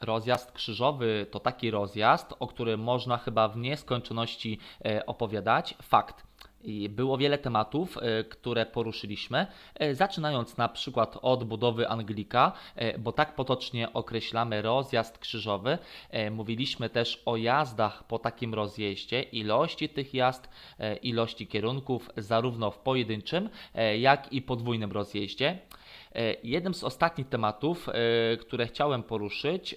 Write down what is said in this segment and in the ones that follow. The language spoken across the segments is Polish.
Rozjazd krzyżowy to taki rozjazd, o którym można chyba w nieskończoności e, opowiadać. Fakt. I Było wiele tematów, e, które poruszyliśmy, e, zaczynając na przykład od budowy Anglika, bo tak potocznie określamy rozjazd krzyżowy. Mówiliśmy też o jazdach po takim rozjeździe, ilości tych jazd, ilości kierunków, zarówno w pojedynczym, jak i podwójnym rozjeździe. E, Jednym z ostatnich tematów, e, które chciałem poruszyć, e,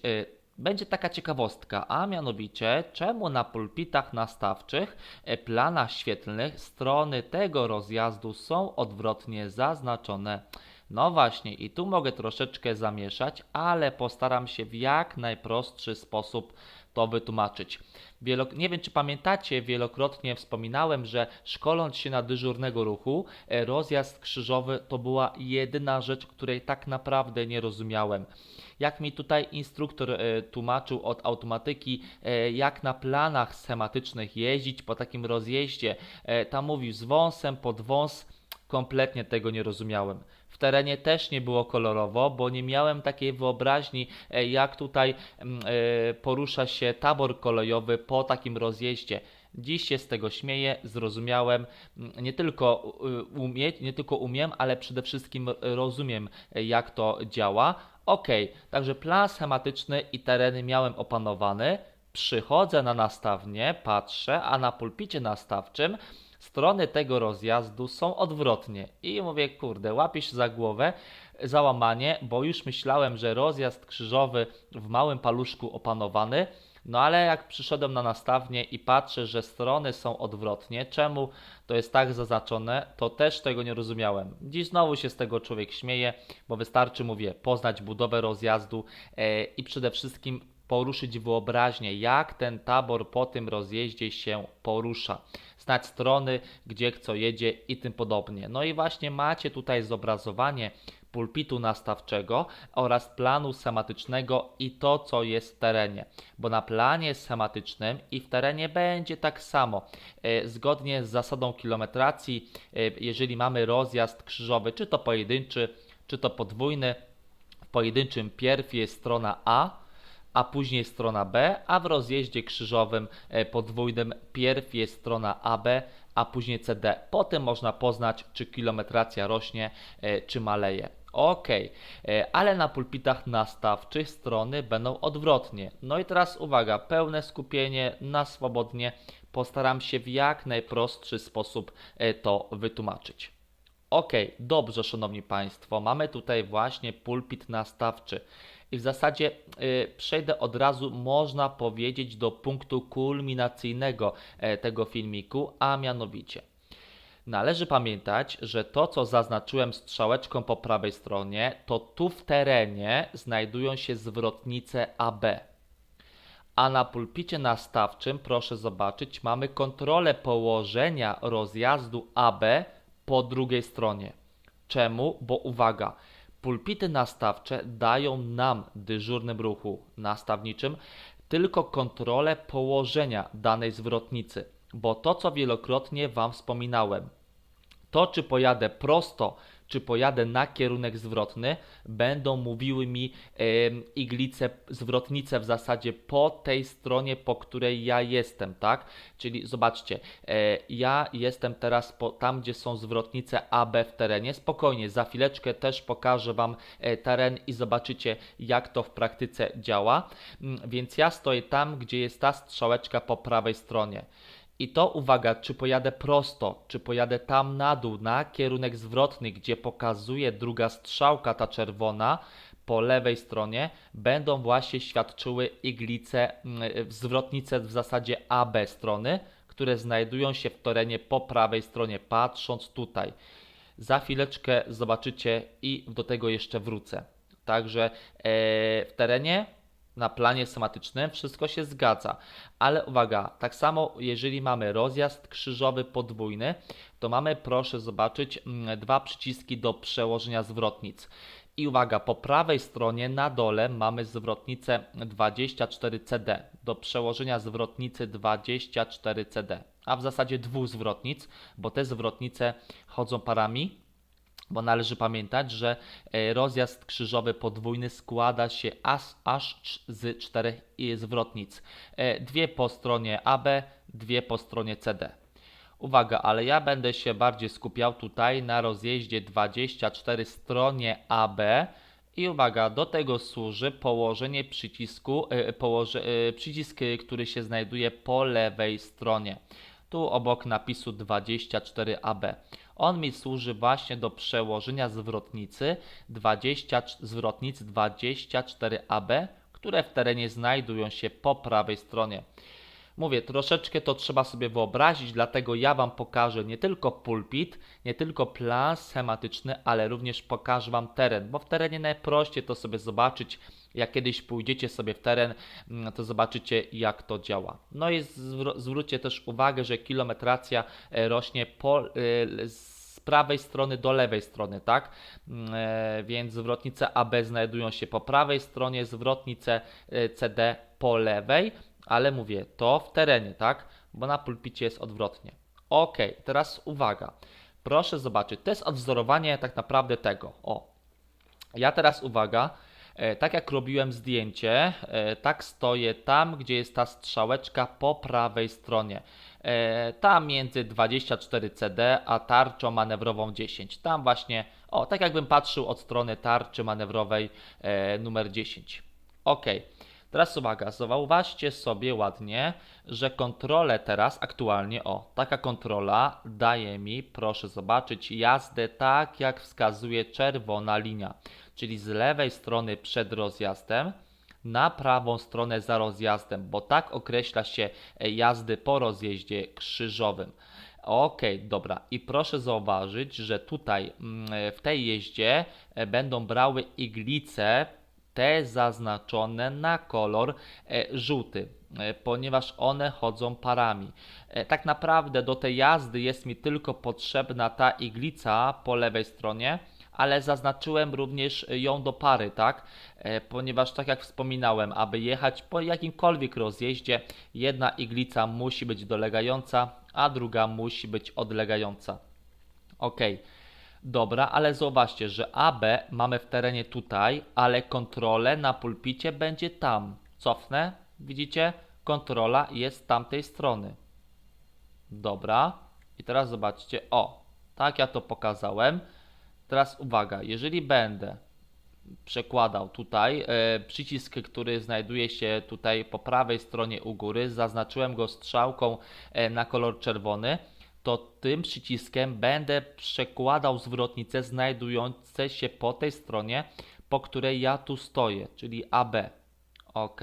będzie taka ciekawostka, a mianowicie czemu na pulpitach nastawczych, planach świetlnych strony tego rozjazdu są odwrotnie zaznaczone. No właśnie, i tu mogę troszeczkę zamieszać, ale postaram się w jak najprostszy sposób to wytłumaczyć. Wielok- nie wiem, czy pamiętacie, wielokrotnie wspominałem, że szkoląc się na dyżurnego ruchu, e, rozjazd krzyżowy to była jedyna rzecz, której tak naprawdę nie rozumiałem. Jak mi tutaj instruktor e, tłumaczył od automatyki, e, jak na planach schematycznych jeździć po takim rozjeździe, tam mówił z wąsem pod wąs, kompletnie tego nie rozumiałem. W terenie też nie było kolorowo, bo nie miałem takiej wyobraźni, e, jak tutaj mm, e, porusza się tabor kolejowy po takim rozjeździe. Dziś się z tego śmieję, zrozumiałem, mm, nie tylko umieć, nie tylko umiem, ale przede wszystkim rozumiem, e, jak to działa. Ok, także plan schematyczny i tereny miałem opanowany. Przychodzę na nastawnię, patrzę, a na pulpicie nastawczym strony tego rozjazdu są odwrotnie. I mówię, kurde, łapię się za głowę, załamanie, bo już myślałem, że rozjazd krzyżowy w małym paluszku opanowany, no ale jak przyszedłem na nastawnię i patrzę, że strony są odwrotnie, czemu to jest tak zaznaczone, to też tego nie rozumiałem. Dziś znowu się z tego człowiek śmieje, bo wystarczy, mówię, poznać budowę rozjazdu e, i przede wszystkim poruszyć wyobraźnię, jak ten tabor po tym rozjeździe się porusza. Znać strony, gdzie kto jedzie i tym podobnie. No i właśnie macie tutaj zobrazowanie pulpitu nastawczego oraz planu schematycznego i to, co jest w terenie. Bo na planie schematycznym i w terenie będzie tak samo. E, Zgodnie z zasadą kilometracji, e, jeżeli mamy rozjazd krzyżowy, czy to pojedynczy, czy to podwójny, w pojedynczym pierw jest strona A, a później strona B, a w rozjeździe krzyżowym e, podwójnym pierw jest strona AB, a później CD. Potem można poznać, czy kilometracja rośnie, e, czy maleje. Ok, ale na pulpitach nastawczych strony będą odwrotnie. No i teraz uwaga, pełne skupienie na swobodnie. Postaram się w jak najprostszy sposób e, to wytłumaczyć. Ok, dobrze, szanowni państwo, mamy tutaj właśnie pulpit nastawczy. I w zasadzie y, przejdę od razu, można powiedzieć, do punktu kulminacyjnego e, tego filmiku, a mianowicie. Należy pamiętać, że to, co zaznaczyłem strzałeczką po prawej stronie, to tu w terenie znajdują się zwrotnice AB. A na pulpicie nastawczym, proszę zobaczyć, mamy kontrolę położenia rozjazdu AB po drugiej stronie. Czemu? Bo uwaga, pulpity nastawcze dają nam, dyżurnym ruchu nastawniczym, tylko kontrolę położenia danej zwrotnicy. Bo to, co wielokrotnie Wam wspominałem, to czy pojadę prosto, czy pojadę na kierunek zwrotny, będą mówiły mi em, iglice, zwrotnice w zasadzie po tej stronie, po której ja jestem, tak? Czyli zobaczcie, e, ja jestem teraz po, tam, gdzie są zwrotnice AB w terenie. Spokojnie, za chwileczkę też pokażę Wam e, teren i zobaczycie, jak to w praktyce działa. Mm, Więc ja stoję tam, gdzie jest ta strzałeczka po prawej stronie. I to uwaga, czy pojadę prosto, czy pojadę tam na dół, na kierunek zwrotny, gdzie pokazuje druga strzałka, ta czerwona, po lewej stronie, będą właśnie świadczyły iglice, mm, zwrotnice w zasadzie AB strony, które znajdują się w terenie po prawej stronie, patrząc tutaj. Za chwileczkę zobaczycie i do tego jeszcze wrócę. Także e, w terenie na planie schematycznym wszystko się zgadza, ale uwaga, tak samo jeżeli mamy rozjazd krzyżowy podwójny, to mamy proszę zobaczyć mm, dwa przyciski do przełożenia zwrotnic. I uwaga, po prawej stronie na dole mamy zwrotnicę 24CD do przełożenia zwrotnicy 24CD, a w zasadzie dwóch zwrotnic, bo te zwrotnice chodzą parami bo należy pamiętać, że e, rozjazd krzyżowy podwójny składa się aż, aż z czterech zwrotnic. E, Dwie po stronie AB, dwie po stronie CD. Uwaga, ale ja będę się bardziej skupiał tutaj na rozjeździe 24 stronie AB i uwaga, do tego służy położenie przycisku, e, przycisk, który się znajduje po lewej stronie. Tu obok napisu 24AB. On mi służy właśnie do przełożenia zwrotnicy 20, zwrotnic 24AB, które w terenie znajdują się po prawej stronie. Mówię, troszeczkę to trzeba sobie wyobrazić, dlatego ja Wam pokażę nie tylko pulpit, nie tylko plan schematyczny, ale również pokażę Wam teren, bo w terenie najprościej to sobie zobaczyć. Jak kiedyś pójdziecie sobie w teren, mm, to zobaczycie jak to działa. No i zwró- zwróćcie też uwagę, że kilometracja e, rośnie po, e, z prawej strony do lewej strony, tak? Mm, e, Więc zwrotnice AB znajdują się po prawej stronie, zwrotnice CD po lewej ale mówię to w terenie, tak? Bo na pulpicie jest odwrotnie. Ok, teraz uwaga. Proszę zobaczyć, to jest odwzorowanie tak naprawdę tego. O, ja teraz uwaga, tak jak robiłem zdjęcie, e, tak stoję tam, gdzie jest ta strzałeczka po prawej stronie. E, tam między 24 CD a tarczą manewrową 10. Tam właśnie, o, tak jakbym patrzył od strony tarczy manewrowej e, numer 10. Ok. Teraz uwaga, zauważcie sobie ładnie, że kontrolę teraz aktualnie, o, taka kontrola daje mi, proszę zobaczyć, jazdę tak jak wskazuje czerwona linia, czyli z lewej strony przed rozjazdem na prawą stronę za rozjazdem, bo tak określa się jazdy po rozjeździe krzyżowym. Ok, dobra. I proszę zauważyć, że tutaj mm, w tej jeździe e, będą brały iglice te zaznaczone na kolor e, żółty, e, ponieważ one chodzą parami. E, tak naprawdę do tej jazdy jest mi tylko potrzebna ta iglica po lewej stronie, ale zaznaczyłem również ją do pary, tak? Ponieważ tak jak wspominałem, aby jechać po jakimkolwiek rozjeździe, jedna iglica musi być dolegająca, a druga musi odlegająca. odlegająca. Ok. Dobra, ale zauważcie, że AB mamy w terenie tutaj, ale kontrolę na pulpicie będzie tam. Cofnę, widzicie? Kontrola jest z tamtej strony. Dobra, i teraz zobaczcie, o, tak ja to pokazałem. Teraz uwaga, jeżeli będę przekładał tutaj e, przycisk, który znajduje się tutaj po prawej stronie u góry, zaznaczyłem go strzałką e, na kolor czerwony to tym przyciskiem będę przekładał zwrotnice znajdujące się po tej stronie, po której ja tu stoję, czyli AB. Ok,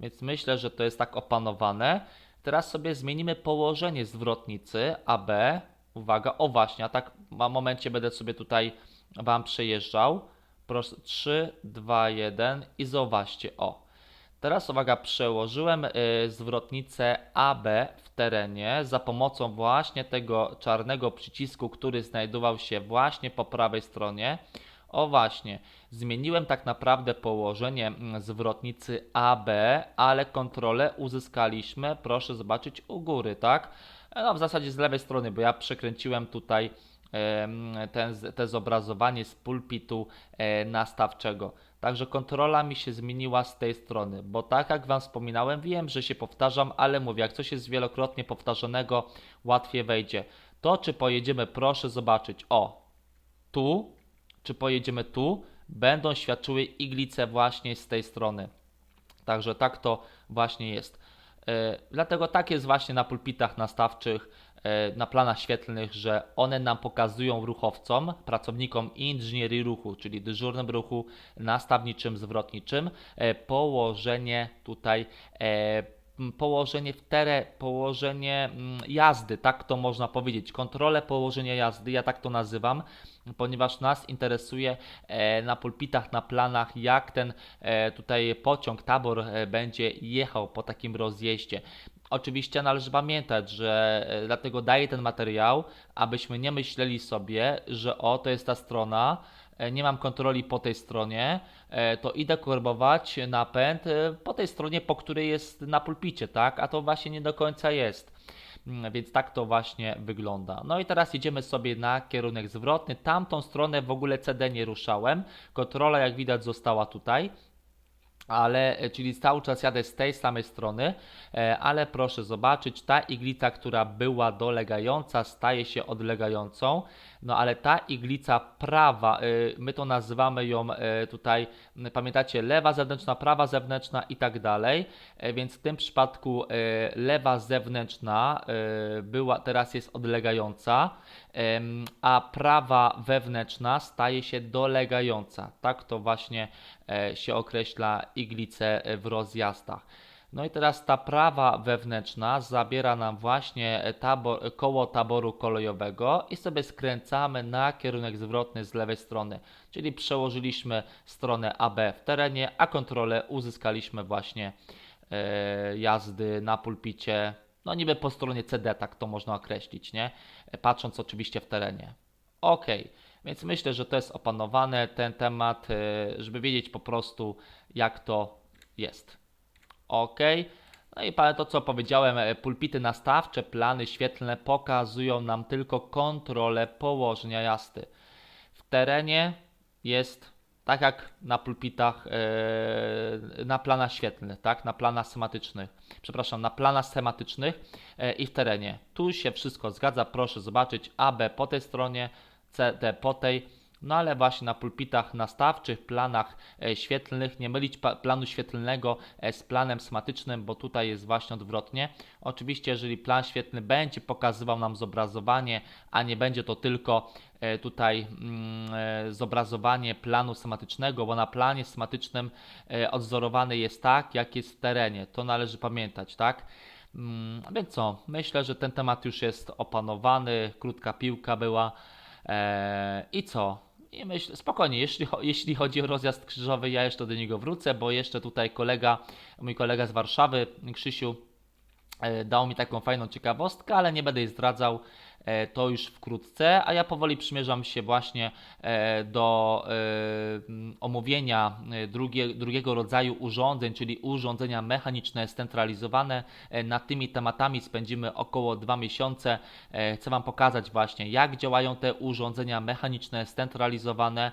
więc myślę, że to jest tak opanowane. Teraz sobie zmienimy położenie zwrotnicy AB. Uwaga, o właśnie, a tak w momencie będę sobie tutaj Wam przejeżdżał. Proszę, 3, 2, 1 i zauważcie, o. Teraz uwaga, przełożyłem y, zwrotnicę AB w terenie za pomocą właśnie tego czarnego przycisku, który znajdował się właśnie po prawej stronie. O właśnie, zmieniłem tak naprawdę położenie mm, zwrotnicy AB, ale kontrolę uzyskaliśmy, proszę zobaczyć, u góry, tak? No w zasadzie z lewej strony, bo ja przekręciłem tutaj ten, te zobrazowanie z pulpitu e, nastawczego. Także kontrola mi się zmieniła z tej strony, bo tak jak Wam wspominałem, wiem, że się powtarzam, ale mówię, jak coś jest wielokrotnie powtarzanego, łatwiej wejdzie. To, czy pojedziemy, proszę zobaczyć. O, tu, czy pojedziemy tu, będą świadczyły iglice właśnie z tej strony. Także tak to właśnie jest. Yy, dlatego tak jest właśnie na pulpitach nastawczych E, na planach świetlnych, że one nam pokazują ruchowcom, pracownikom inżynierii ruchu, czyli dyżurnym ruchu nastawniczym, zwrotniczym, e, położenie tutaj e, położenie w teren, położenie jazdy, tak to można powiedzieć, kontrolę położenia jazdy, ja tak to nazywam, ponieważ nas interesuje na pulpitach, na planach, jak ten tutaj pociąg, tabor będzie jechał po takim rozjeździe. Oczywiście należy pamiętać, że e, dlatego daję ten materiał, abyśmy nie myśleli sobie, że o, to jest ta strona, e, nie mam kontroli po tej stronie, e, to idę korbować napęd po tej stronie, po której jest na pulpicie, tak? A to właśnie nie do końca jest. Mm, Więc tak to właśnie wygląda. No i teraz jedziemy sobie na kierunek zwrotny. Tamtą stronę w ogóle CD nie ruszałem. Kontrola, jak widać, została tutaj ale e, czyli cały czas jadę z tej samej strony, e, ale proszę zobaczyć, ta iglica, która była dolegająca, staje się odlegającą, no ale ta iglica prawa, e, my to nazywamy ją e, tutaj, pamiętacie, lewa zewnętrzna, prawa zewnętrzna i tak dalej, E, więc w tym przypadku e, lewa zewnętrzna była, teraz jest odlegająca, a prawa wewnętrzna staje się dolegająca. Tak to właśnie e, się określa iglice e, w rozjazdach. No i teraz ta prawa wewnętrzna zabiera nam właśnie tabor, koło taboru kolejowego i sobie skręcamy na kierunek zwrotny z lewej strony. Czyli przełożyliśmy stronę AB w terenie, a kontrolę uzyskaliśmy właśnie e, jazdy na pulpicie, no niby po stronie CD, tak to można określić, nie? Patrząc oczywiście w terenie. Ok, więc myślę, że to jest opanowane ten temat, e, żeby wiedzieć po prostu, jak to jest. Ok. No i to co powiedziałem, e, pulpity nastawcze, plany świetlne pokazują nam tylko kontrolę położenia jazdy. W terenie jest tak jak na pulpitach, e, na planach świetlnych, tak, na planach schematycznych, przepraszam, na planach schematycznych e, i w terenie. Tu się wszystko zgadza, proszę zobaczyć AB po tej stronie, CD po tej, no ale właśnie na pulpitach nastawczych, planach e, świetlnych, nie mylić planu świetlnego e, z planem schematycznym, bo tutaj jest właśnie odwrotnie. Oczywiście, jeżeli plan świetlny będzie pokazywał nam zobrazowanie, a nie będzie to tylko e, tutaj mm, zobrazowanie planu schematycznego, bo na planie schematycznym odzorowany jest tak, jak jest w terenie. To należy pamiętać, tak? Mm, A więc co? Myślę, że ten temat już jest opanowany. Krótka piłka była. I co? I myślę, spokojnie, jeśli, jeśli chodzi o rozjazd krzyżowy, ja jeszcze do niego wrócę, bo jeszcze tutaj kolega, mój kolega z Warszawy, Krzysiu, e, dał mi taką fajną ciekawostkę, ale nie będę jej zdradzał. E, To już wkrótce, a ja powoli przymierzam się właśnie e, do e, omówienia drugie, drugiego rodzaju urządzeń, czyli urządzenia mechaniczne scentralizowane. Nad tymi tematami spędzimy około dwa miesiące. Chcę Wam pokazać właśnie, jak działają te urządzenia mechaniczne scentralizowane.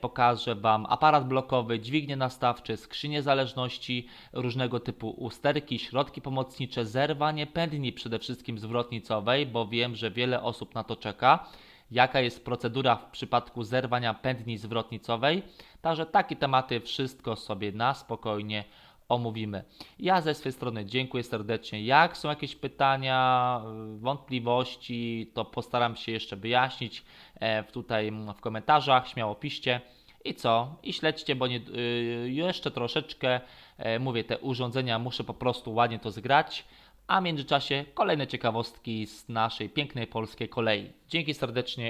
Pokażę Wam aparat blokowy, dźwignie nastawcze, skrzynie zależności, różnego typu usterki, środki pomocnicze, zerwanie pędni przede wszystkim zwrotnicowej, bo wiem, że wiele osób na to czeka. Jaka jest procedura w przypadku zerwania pędni zwrotnicowej? Także takie tematy wszystko sobie na spokojnie omówimy. Ja ze swojej strony dziękuję serdecznie. Jak są jakieś pytania, wątpliwości, to postaram się jeszcze wyjaśnić e, tutaj mm, w komentarzach, śmiało piszcie. I co? I śledźcie, bo nie, y, jeszcze troszeczkę, e, mówię, te urządzenia muszę po prostu ładnie to zgrać, a w międzyczasie kolejne ciekawostki z naszej pięknej polskiej kolei. Dzięki serdecznie